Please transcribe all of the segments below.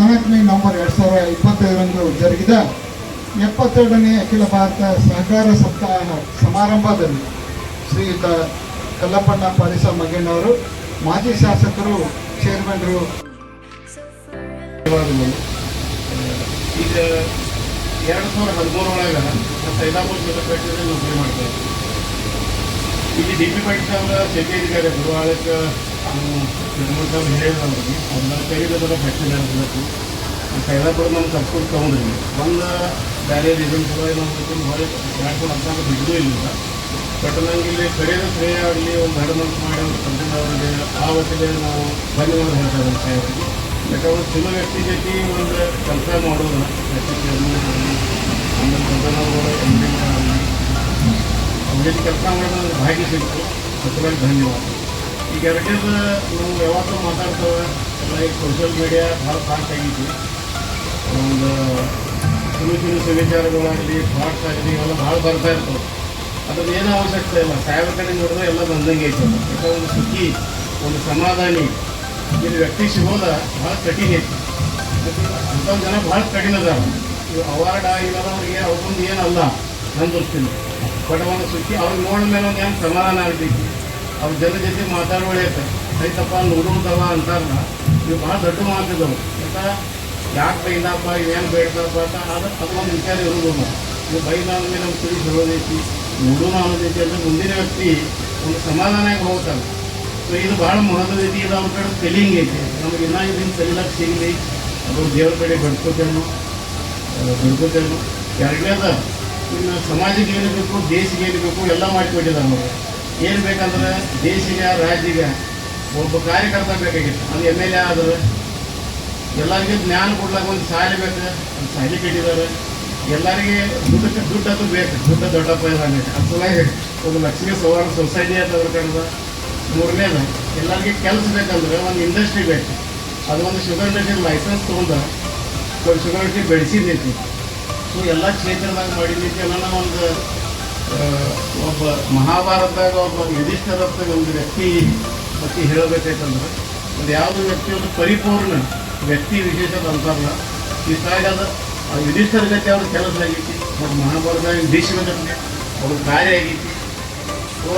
ಹದಿನಾಲ್ಕನೇ ನವಂಬರ್ ಎರಡು ಸಾವಿರ ಇಪ್ಪತ್ತೈದರಂದು ಜರುಗಿದ ಎಪ್ಪತ್ತೆರಡನೇ ಅಖಿಲ ಭಾರತ ಸಹಕಾರ ಸಪ್ತಾಹ ಸಮಾರಂಭದಲ್ಲಿ ಶ್ರೀಯುತ ಕಲ್ಲಪ್ಪಣ್ಣ ಪಾರಿಸ ಮಗೇನವರು, ಮಾಜಿ ಶಾಸಕರು ಚೇರ್ಮನ್ರು ಈಗ ಎರಡು ಸಾವಿರದ ಹದಿಮೂರೊಳಗೆ ಸೈದಾಪುರ ಜಿಲ್ಲಾಪೇಟೆಯಲ್ಲಿ ನೌಕರಿ ಮಾಡ್ತಾರೆ ಇಲ್ಲಿ ಡಿ ಪಿ ಪಾಟೀಲ್ ಅವರ ಜೊತೆ ಅಧಿಕಾರಿ ಗುರುವಾಳಕ್ಕೆ ನಿರ್ಮೂಲ ಹೇಳಿದ್ರಿ ಅದನ್ನ ಕೈದರ ಫ್ಯಾಕ್ಟ್ರಿ ನಡೆಸಬೇಕು ಸೈದಾಪುರ ನಮ್ಮ ಕರ್ಕೊಂಡು ತೊಗೊಂಡ್ರಿ ಒಂದು ಬೇರೆ ರೀಸನ್ ಕೂಡ ಏನಾಗಬೇಕು ಹೊರಗೆ ಇಲ್ಲ ಬಟ್ ನಂಗೆ ಇಲ್ಲಿ ಕಡೆಯ ಆಗಲಿ ಒಂದು ಮಂತ್ ಮಾಡಿ ಒಂದು ಕಂಟೆಂಟ್ ಅವರಿಗೆ ಆ ವತಿಗೆ ನಾವು ಧನ್ಯವಾದ ಹೇಳ್ತಾ ಯಾಕಂದ್ರೆ ವ್ಯಕ್ತಿ ಜೊತೆ ಒಂದು ಕೆಲಸ ಮಾಡೋದು ವ್ಯಕ್ತಿ ಆಮೇಲೆ ಎಂ ಡಿ ಆಗಲಿ ಕೆಲಸ ಮಾಡೋದು ಭಾಗ್ಯ ಸಿಕ್ತು. ಸತ್ಯವಾಗಿ ಧನ್ಯವಾದ. ಈಗ ಎರಡನೇದು ನಾವು ಯಾವತ್ತೂ ಮಾತಾಡ್ತೇವೆ. ಈಗ ಸೋಷಿಯಲ್ ಮೀಡಿಯಾ ಭಾಳ ಫಾಸ್ಟ್ ಆಗೈತಿ ಒಂದು ಚಿನ್ನ ಚಿನ್ನ ಸುವಿಚಾರಗಳಾಗಲಿ ಥಾಟ್ಸ್ ಆಗಲಿ ಎಲ್ಲ ಭಾಳ ಬರ್ತಾ ಇರ್ತವೆ. ಅದ್ರದ್ದು ಏನೂ ಅವಶ್ಯಕತೆ ಇಲ್ಲ. ಸಾಹೇಬ್ರ ಕಡೆ ನೋಡಿದ್ರೆ ಎಲ್ಲ ಬಂದಂಗೆ ಐತೆ. ಯಾಕಂದ್ರೆ ಒಂದು ಸುಖಿ, ಒಂದು ಸಮಾಧಾನಿ, ಇಲ್ಲಿ ವ್ಯಕ್ತಿ ಸಿಗೋದ ಭಾಳ ಕಠಿಣ ಐತಿ ಅಂಥ ಜನ ಭಾಳ ಕಠಿಣ ಅದ ಇವು ಅವಾರ್ಡ್ ಆಗಿಲ್ಲ ಅವ್ರಿಗೆ ಅವ್ರೊಂದು ಏನಲ್ಲ ನನ್ನ ಬಟ್ ಒಂದು ಸುಖಿ ಅವ್ರಿಗೆ ನೋಡಿದ ಮೇಲೆ ಒಂದು ಏನು ಸಮಾಧಾನ ಆಗ್ತೈತಿ ಅವ್ರ ಜನ ಜೊತೆ ಮಾತಾಡೋಳೈತೆ ರೈತಪ್ಪ ನೋಡುವಂತವ ಅಂತಾರಲ್ಲ. ಇವು ಭಾಳ ದೊಡ್ಡ ಮಾತಿದ್ದವು ಯಾಕ ಯಾಕೆ ಬೈದಪ್ಪ ಏನು ಬೇಡ್ತಪ್ಪ ಅಂತ ಅದು ಅದೊಂದು ವಿಚಾರ ಇರೋದು ಇದು ಬೈದ ಮೇಲೆ ನಮ್ಮ ತಿಳಿಸಿ ಹೇಳೋದೈತಿ ನೋಡೋಣ ಅನ್ನೋದೈತಿ ಅಂದರೆ ಮುಂದಿನ ವ್ಯಕ್ತಿ ಒಂದು ಸಮಾಧಾನಕ್ಕೆ ಹೋಗ್ತಾನೆ. ಸೊ, ಇದು ಭಾಳ ಮಹತ್ವದ ಐತಿ ಇದು ಅವ್ರ ಕಡೆ ತೆಲಿಂಗ್ ಐತಿ. ನಮ್ಗೆ ಇನ್ನೂ ಇದನ್ನು ತೆಲಿಲಕ್ಕೆ ಸಿಗಲಿ ಅದು ದೇವ್ರ ಕಡೆ ಬಡ್ಕೋತೇನು ಬಿಡ್ಕೋತೇನು. ಎರಡನೇದ ಇನ್ನು ಸಮಾಜಕ್ಕೆ ಏನು ಬೇಕು, ದೇಶಕ್ಕೆ ಏನು ಬೇಕು, ಎಲ್ಲ ಮಾಡಿಕೊಟ್ಟಿದ್ದಾರೆ ಅವರು. ಏನು ಬೇಕಂದ್ರೆ ದೇಶಿಗೆ, ರಾಜ್ಯಗೆ ಒಬ್ಬ ಕಾರ್ಯಕರ್ತ ಬೇಕಾಗಿತ್ತು. ಅದು ಎಂ ಎಲ್ ಎ ಆದ್ರೆ ಎಲ್ಲರಿಗೆ ಜ್ಞಾನ ಕೊಡ್ಲಾಕ ಒಂದು ಶಾಲೆ ಬೇಕು. ಒಂದು ಶಾಲೆ ಕಟ್ಟಿದ್ದಾರೆ. ಎಲ್ಲರಿಗೆ ದುಡ್ಡು ದುಡ್ಡು ಅದು ಬೇಕು. ದುಡ್ಡು ದೊಡ್ಡಪ್ಪ ಇದ್ದಾನೆ. ಅದು ಸಲುವಾಗಿ ಒಂದು ಲಕ್ಷ್ಮೀ ಸೌಹಾರ್ದ ಸೊಸೈಟಿ ಅಂತ ಕಡೆದ ಮೂರನೇದು, ಎಲ್ಲರಿಗೆ ಕೆಲಸ ಬೇಕಂದ್ರೆ ಒಂದು ಇಂಡಸ್ಟ್ರಿ ಬೇಕು. ಅದು ಒಂದು ಶುಗರ್ ಇಂಡಸ್ಟ್ರಿ ಲೈಸೆನ್ಸ್ ತೊಗೊಂಡು ಶುಗರ್ ಇಂಡಸ್ಟ್ರಿ ಬೆಳೆಸಿದ್ದೈತಿ ಸೊ, ಎಲ್ಲ ಕ್ಷೇತ್ರದಾಗ ಮಾಡಿದ್ದೈತಿ ಎಲ್ಲ ಒಂದು ಒಬ್ಬ ಮಹಾಭಾರತದಾಗ ಒಬ್ಬ ಯುಧಿಷ್ಠರತ್ತ ಒಂದು ವ್ಯಕ್ತಿ ಬಗ್ಗೆ ಹೇಳಬೇಕಾಯ್ತಂದ್ರೆ, ಒಂದು ಯಾವುದೋ ವ್ಯಕ್ತಿ ಒಂದು ಪರಿಪೂರ್ಣ ವ್ಯಕ್ತಿ ವಿಶೇಷದ ಅಂತಾರಲ್ಲ, ಈ ಅದು ಆ ಯುಧಿಷ್ಠರ ಗತಿ ಅವ್ರ ಕೆಲಸ ಆಗೈತಿ ಮತ್ತು ಮಹಾಭಾರತ ಭೀಷ್ಮ ಗತಿ ಅವ್ರ ಕಾರ್ಯ ಆಗೈತಿ. ಸೊ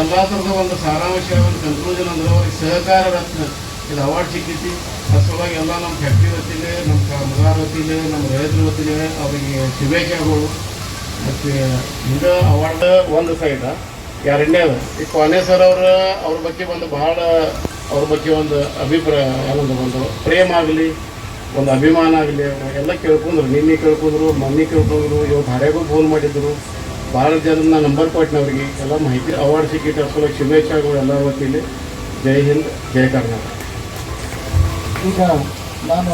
ಎಲ್ಲ ಥರದ ಒಂದು ಸಾರಾಂಶ, ಒಂದು ಕನ್ಕ್ಲೂಷನ್ ಅಂದ್ರೆ ಅವ್ರಿಗೆ ಸಹಕಾರ ರತ್ನ, ಇದು ಅವಾರ್ಡ್ ಸಿಕ್ಕೈತಿ. ಅದ್ರ ಸಲುವಾಗಿ ಎಲ್ಲ ನಮ್ಮ ಫ್ಯಾಕ್ಟ್ರಿ ವತಿಲೆ ನಮ್ಮ ಕಾಮಗಾರ ವತಿಲೆ ನಮ್ಮ ರೈತರು ವತಿಲೆ, ಅವರಿಗೆ ಶುಭೇಚ್ಛೆಗಳು. ಮತ್ತು ಇದು ಅವಾರ್ಡ್ ಒಂದು ಸೈಡ್ ಎರಡನೇದು ಈ ಕೊನೆ ಸರ್ ಅವ್ರ ಅವ್ರ ಬಗ್ಗೆ ಒಂದು ಭಾಳ ಅವ್ರ ಬಗ್ಗೆ ಒಂದು ಅಭಿಪ್ರಾಯ ಏನಂದ್ರೆ ಒಂದು ಪ್ರೇಮ ಆಗಲಿ, ಒಂದು ಅಭಿಮಾನ ಆಗಲಿ ಎಲ್ಲ ಕೇಳ್ಕೊಂಡ್ರು. ನಿನ್ನೆ ಕೇಳ್ಕೊಂಡ್ರು, ಮೊನ್ನೆ ಕೇಳ್ಕೊಂಡ್ರು, ಇವತ್ತು ಹರೆಗೂ ಫೋನ್ ಮಾಡಿದ್ರು. ಭಾಳ ಜನ ನಂಬರ್ ಕೊಟ್ಟಿನ ಅವ್ರಿಗೆ ಎಲ್ಲ ಮಾಹಿತಿ, ಅವಾರ್ಡ್ ಸಿಕ್ಕಿಟ್ಟು ಅಸಲ ಶುಭೇಚ್ಛೆಗಳು ಎಲ್ಲರ ವತಿಯಲ್ಲಿ ಜೈ ಹಿಂದ್, ಜೈ ಕರ್ನಾಟಕ. ಈಗ ನಾನು